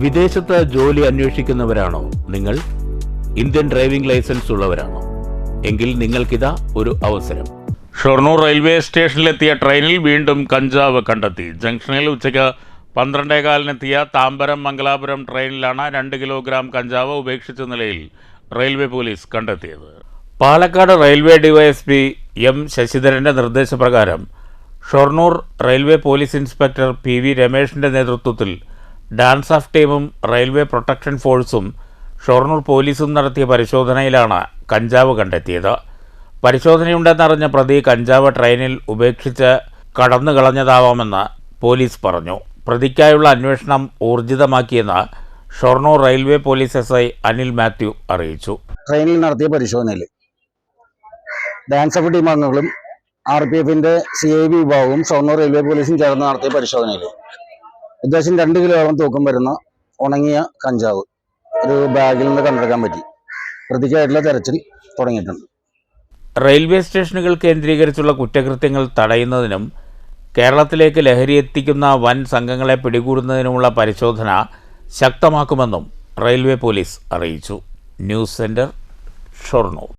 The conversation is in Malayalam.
വിദേശത്ത് ജോലി അന്വേഷിക്കുന്നവരാണോ? നിങ്ങൾ ഇന്ത്യൻ ഡ്രൈവിംഗ് ലൈസൻസ് ഉള്ളവരാണോ? എങ്കിൽ നിങ്ങൾക്കിതാ ഒരു അവസരം. ഷൊർണൂർ റെയിൽവേ സ്റ്റേഷനിലെത്തിയ ട്രെയിനിൽ വീണ്ടും കഞ്ചാവ് കണ്ടെത്തി. ജംഗ്ഷനിൽ ഉച്ചയ്ക്ക് പന്ത്രണ്ടേകാലിനെത്തിയ താമ്പരം മംഗലാപുരം ട്രെയിനിലാണ് രണ്ട് കിലോഗ്രാം കഞ്ചാവ് ഉപേക്ഷിച്ച നിലയിൽ റെയിൽവേ പോലീസ് കണ്ടെത്തിയത്. പാലക്കാട് റെയിൽവേ ഡിവൈഎസ്പി എം ശശിധരന്റെ നിർദ്ദേശപ്രകാരം Shoranur railway police inspector P V രമേഷിന്റെ നേതൃത്വത്തിൽ ഡാൻസ് ഓഫ് ടീമും റെയിൽവേ പ്രൊട്ടക്ഷൻ ഫോഴ്സും ഷൊർണൂർ പോലീസും നടത്തിയ പരിശോധനയിലാണ് കഞ്ചാവ് കണ്ടെത്തിയത്. പരിശോധനയുണ്ടെന്നറിഞ്ഞ പ്രതി കഞ്ചാവ് ട്രെയിനിൽ ഉപേക്ഷിച്ച് കടന്നു കളഞ്ഞതാവാമെന്ന് പോലീസ് പറഞ്ഞു. പ്രതിക്കായുള്ള അന്വേഷണം ഊർജിതമാക്കിയെന്ന് Shoranur railway police S I Anil Mathew അറിയിച്ചു. ട്രെയിനിൽ നടത്തിയ പരിശോധനയിൽ ഡാൻസ് ഓഫ് ടീം അംഗങ്ങളും ആർ പി എഫിന്റെ സി ഐ ബി വിഭാഗവും ഷൊർണൂർ റെയിൽവേ പോലീസും ചേർന്ന് നടത്തിയ പരിശോധനയിൽ ഏകദേശം രണ്ട് കിലോയോളം തൂക്കം വരുന്ന ഉണങ്ങിയ കഞ്ചാവ് ഒരു ബാഗിൽ നിന്ന് കണ്ടെടുക്കാൻ പറ്റി. പ്രതിക്കായിട്ടുള്ള തെരച്ചിൽ തുടങ്ങിയിട്ടുണ്ട്. റെയിൽവേ സ്റ്റേഷനുകൾ കേന്ദ്രീകരിച്ചുള്ള കുറ്റകൃത്യങ്ങൾ തടയുന്നതിനും കേരളത്തിലേക്ക് ലഹരി എത്തിക്കുന്ന വൻ സംഘങ്ങളെ പിടികൂടുന്നതിനുമുള്ള പരിശോധന ശക്തമാക്കുമെന്നും റെയിൽവേ പോലീസ് അറിയിച്ചു. News centre Shoranur.